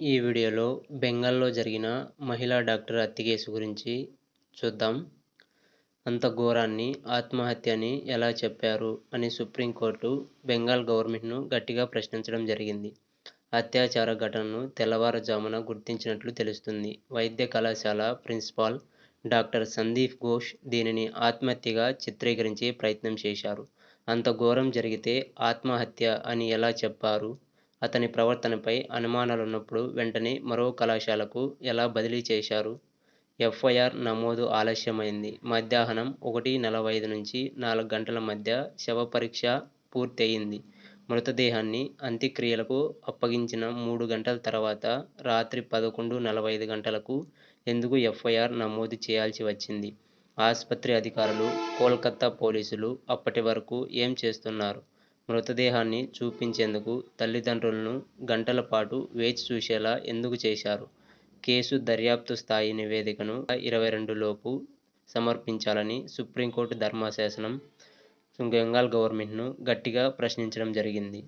ఈ వీడియోలో బెంగాల్లో జరిగిన మహిళా డాక్టర్ హత్య కేసు గురించి చూద్దాం. అంత ఘోరాన్ని ఆత్మహత్య అని ఎలా చెప్పారు అని సుప్రీంకోర్టు బెంగాల్ గవర్నమెంట్ను గట్టిగా ప్రశ్నించడం జరిగింది. అత్యాచార ఘటనను తెల్లవారుజామున గుర్తించినట్లు తెలుస్తుంది. వైద్య కళాశాల ప్రిన్సిపాల్ డాక్టర్ సందీప్ ఘోష్ దీనిని ఆత్మహత్యగా చిత్రీకరించే ప్రయత్నం చేశారు. అంత ఘోరం జరిగితే ఆత్మహత్య అని ఎలా చెప్పారు? అతని ప్రవర్తనపై అనుమానాలున్నప్పుడు వెంటనే మరో కళాశాలకు ఎలా బదిలీ చేశారు? ఎఫ్ఐఆర్ నమోదు ఆలస్యమైంది. మధ్యాహ్నం ఒకటి నలభై ఐదు నుంచి నాలుగు గంటల మధ్య శవ పరీక్ష పూర్తయింది. మృతదేహాన్ని అంత్యక్రియలకు అప్పగించిన మూడు గంటల తర్వాత రాత్రి పదకొండు నలభై ఐదు గంటలకు ఎందుకు ఎఫ్ఐఆర్ నమోదు చేయాల్సి వచ్చింది? ఆసుపత్రి అధికారులు కోల్కతా పోలీసులు అప్పటి వరకు ఏం చేస్తున్నారు? మృతదేహాన్ని చూపించేందుకు తల్లిదండ్రులను గంటల పాటు వేచి చూసేలా ఎందుకు చేశారు? కేసు దర్యాప్తు స్థాయి నివేదికను ఇరవై రెండులోపు సమర్పించాలని సుప్రీంకోర్టు ధర్మాశాసనం బెంగాల్ గవర్నమెంట్ను గట్టిగా ప్రశ్నించడం జరిగింది.